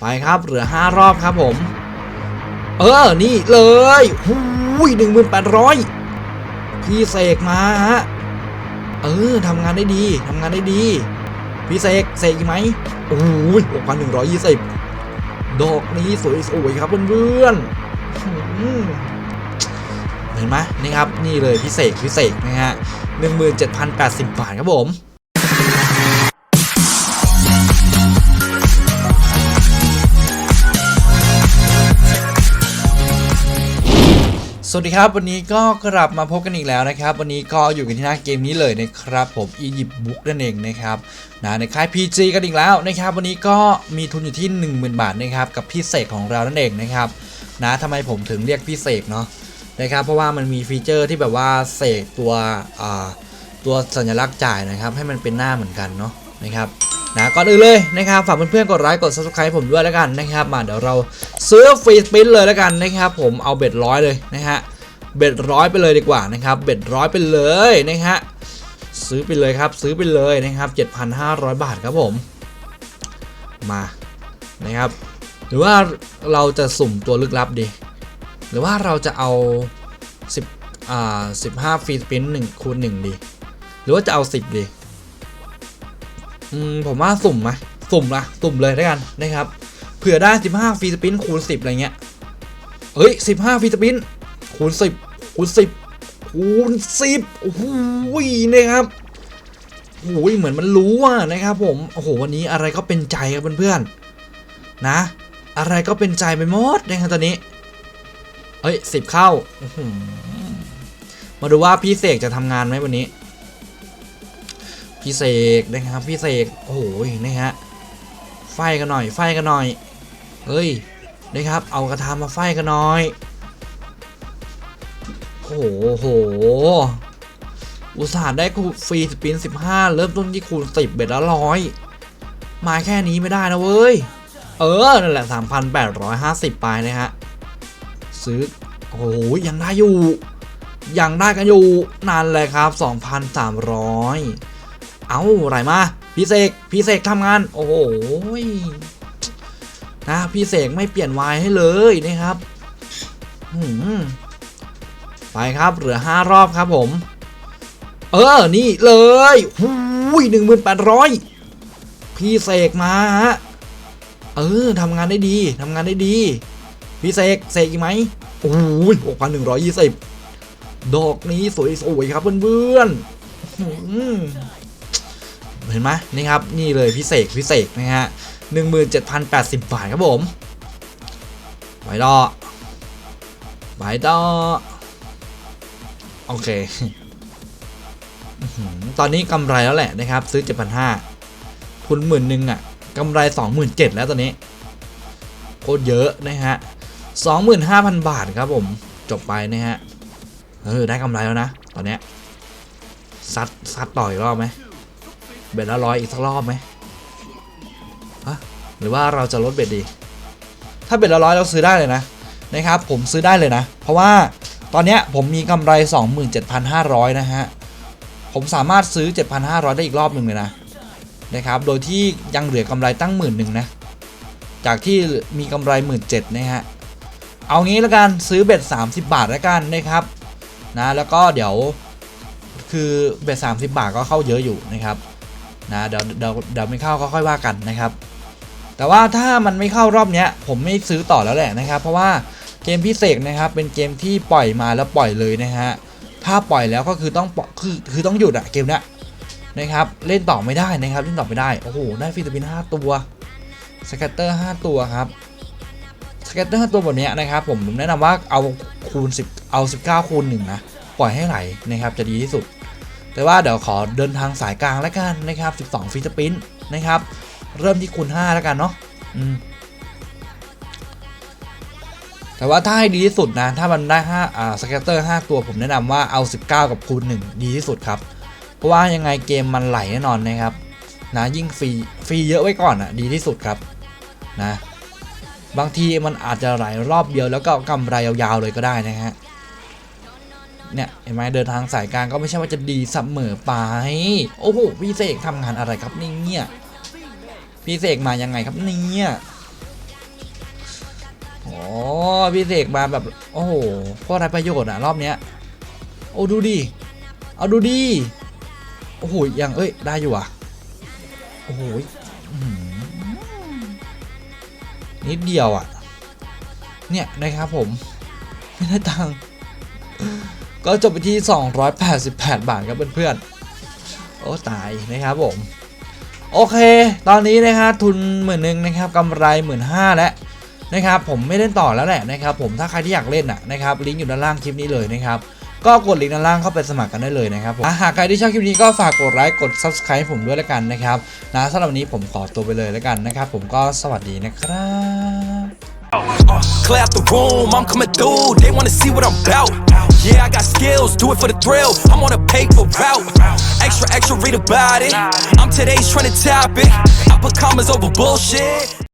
ไปครับเหลือห้ารอบครับผม เออ นี่เลยหูยหนึ่งหมื่นแปดร้อยพี่เสกมาฮะ เออทำงานได้ดีทำงานได้ดี พี่เสกเสกไหมโอ้ยหกพันหนึ่งร้อยยี่สิบดอกนี้สวยๆครับเพื่อนๆเห็นไหมนี่ครับ นี่เลยพี่เสกพี่เสกนะฮะหนึ่งหมื่นเจ็ดพันแปดสิบบาทครับผม สวัสดีครับ วันนี้ก็กลับมาพบกันอีกแล้วนะครับ วันนี้ก็อยู่กันที่หน้าเกมนี้เลยนะครับ ผมอียิปต์บุ๊กนั่นเองนะครับนะในค่าย PG กันอีกแล้วนะครับ วันนี้ก็มีทุนอยู่ที่ 10,000 บาทนะครับกับพี่เสกของเรานั่นเองนะครับนะทำไมผมถึงเรียกพี่เสกเนาะนะครับ เพราะว่ามันมีฟีเจอร์ที่แบบว่าเสกตัวตัวสัญลักษณ์จ่ายนะครับ ให้มันเป็นหน้าเหมือนกันเนาะนะครับ นะก่อนอื่นเลยนะครับฝากเพื่อนๆกดไลค์กด subscribe ผมด้วยแล้วกันนะครับ มาเดี๋ยวเราซื้อฟรีสปินเลยแล้วกันนะครับผมเอาเบ็ดร้อยเลยนะฮะเบ็ดร้อยไปเลยดีกว่านะครับเบ็ดร้อยไปเลยนะฮะซื้อไปเลยครับซื้อไปเลยนะครับ 7,500 บาทครับผมมานะครับ หรือว่าเราจะสุ่มตัวลึกลับดี หรือว่าเราจะเอา 10อ่า15ฟรีสปิน1คูณ1ดี หรือว่าจะเอา 10ดี อืมผมว่าสุ่มไหมสุ่มนะสุ่มเลยแล้วกันนะครับเผื่อได้ 15ฟรีสปินคูณ 10 อะไรเงี้ยเฮ้ย 15ฟรีสปินคูณสิบคูณสิบคูณสิบโอ้โหนะครับโอ้โหเหมือนมันรู้อะนะครับผม โอ้โห วันนี้อะไรก็เป็นใจครับเพื่อนๆนะ อะไรก็เป็นใจไปหมดนะครับตอนนี้ เอ้ยสิบเข้า มาดูว่าพี่เสกจะทำงานไหมวันนี้ พี่เสกนะครับพี่เสกโอ้โหนะฮะไฟกันหน่อย ไฟกันหน่อยเฮ้ยนะครับ เอากระทามาไฟกันหน่อยโอ้โหอุตส่าห์ได้คูฟรีสปิน 15 เริ่มต้นที่คูณ10เบ็ดละร้อยมาแค่นี้ไม่ได้นะเว้ย เออ นั่นแหละ 3,850 ไปนะฮะ ซื้อ โอ้โห ยังได้อยู่ ยังได้กันอยู่ นั่นเลยครับ 2,300 เอาอะไรมาพี่เสกพี่เสกทำงาน โอ้โหนะพี่เสกไม่เปลี่ยนวายให้เลยนะครับไปครับเหลือ5รอบครับผม เออ นี่เลยหูยหนึ่งหมื่นแปดร้อยพี่เสกมาฮะเออทำงานได้ดีทำงานได้ดี พี่เสกเสกอีกไหมโอ้ยหกพันหนึ่งร้อยยี่สิบดอกนี้สวยๆครับเพื่อนๆ เห็นไหมนี่ครับนี่เลยพี่เสกพี่เสกนะฮะหนึ่งหมื่นเจ็ดพันแปดสิบบาทครับผมไปต่อไปต่อโอเคตอนนี้กำไรแล้วแหละนะครับ ซื้อ 7,500ทุนหมื่นหนึ่งอะกำไร 27,000แล้วตอนนี้โคตรเยอะนะฮะ 25,000 บาทครับผมจบไปนะฮะ เออ ได้กำไรแล้วนะ ตอนเนี้ยซัดซัดต่ออีกรอบไหม เบ็ดละร้อยอีกสักรอบไหมฮะหรือว่าเราจะลดเบ็ดดี ถ้าเบ็ดละร้อยเราซื้อได้เลยนะนะครับ ผมซื้อได้เลยนะ เพราะว่าตอนเนี้ยผมมีกำไร 27,500 นะฮะ ผมสามารถซื้อ 7,500 ได้อีกรอบหนึ่งเลยนะนะครับ โดยที่ยังเหลือกำไรตั้งหมื่นหนึ่งนะ จากที่มีกำไร 17,000นะฮะ เอางี้แล้วกันซื้อเบ็ด30 บาทแล้วกันนะครับนะแล้วก็เดี๋ยวคือเบ็ด30 บาทก็เข้าเยอะอยู่นะครับ นะเดี๋ยวเดี๋ยวเดี๋ยวไม่เข้าก็ค่อยว่ากันนะครับ แต่ว่าถ้ามันไม่เข้ารอบเนี้ย ผมไม่ซื้อต่อแล้วแหละนะครับ เพราะว่าเกมพิเศษนะครับเป็นเกมที่ปล่อยมาแล้วปล่อยเลยนะฮะถ้าปล่อยแล้วก็คือต้องปอคือคือต้องหยุดอะเกมเนี้ยนะครับเล่นต่อไม่ได้นะครับเล่นต่อไม่ได้โอ้โหได้ฟิลิปปินส์5ตัวสแกตเตอร์5ตัวครับสแกตเตอร์5ตัวแบบเนี้ยนะครับผมผมแนะนำว่าเอาคูณ10เอา 19คูณ1นะปล่อยให้ไหลนะครับจะดีที่สุด แต่ว่าเดี๋ยวขอเดินทางสายกลางแล้วกันนะครับ 12ฟิลิปปินส์นะครับ เริ่มที่คูณ5แล้วกันเนาะอืมแต่ว่าถ้าให้ดีที่สุดนะ ถ้ามันได้5อ่าสแกตเตอร์ 5 ตัวผมแนะนำว่าเอา 19 กับคูณ1ดีที่สุดครับ เพราะว่ายังไงเกมมันไหลแน่นอนนะครับ นะยิ่งฟรีฟรีเยอะไว้ก่อนอะดีที่สุดครับนะ บางทีมันอาจจะไหลรอบเดียวแล้วก็กำไรยาวๆเลยก็ได้นะฮะ เนี่ยเห็นไหมเดินทางสายกลางก็ไม่ใช่ว่าจะดีเสมอไป โอ้โหพี่เสกทำงานอะไรครับนี่เนี่ยพี่เสกมายังไงครับเนี่ยโอ้พี่เสกมาแบบโอ้โหโคตรไรประโยชน์อะรอบเนี้ยโอ้ดูดิเอาดูดิโอ้โหยังเอ้ยได้อยู่อะโอ้โหนิดเดียวอะเนี่ยนะครับผมไม่ได้ตังค์ ก็จบไปที่ 288 บาทครับเพื่อนๆ โอ้ตายนะครับผม โอเค ตอนนี้นะครับทุนหมื่นหนึ่งนะครับกำไรหมื่นห้าแล้วนะครับผมไม่เล่นต่อแล้วแหละนะครับผมถ้าใครที่อยากเล่นอะนะครับลิงก์อยู่ด้านล่างคลิปนี้เลยนะครับก็กดลิงก์ด้านล่างเข้าไปสมัครกันได้เลยนะครับผมหากใครที่ชอบคลิปนี้ก็ฝากกดไลค์กด subscribe ให้ผมด้วยแล้วกันนะครับนะสำหรับวันนี้ผมขอตัวไปเลยแล้วกันนะครับผมก็สวัสดีนะครับ clear out the room, I'm coming through. They wanna see what I'm about. Yeah, I got skills, do it for the thrill. I'm on a paper route. Extra, extra, read about it. I'm today's trying to trending topic. I put commas over bullshit.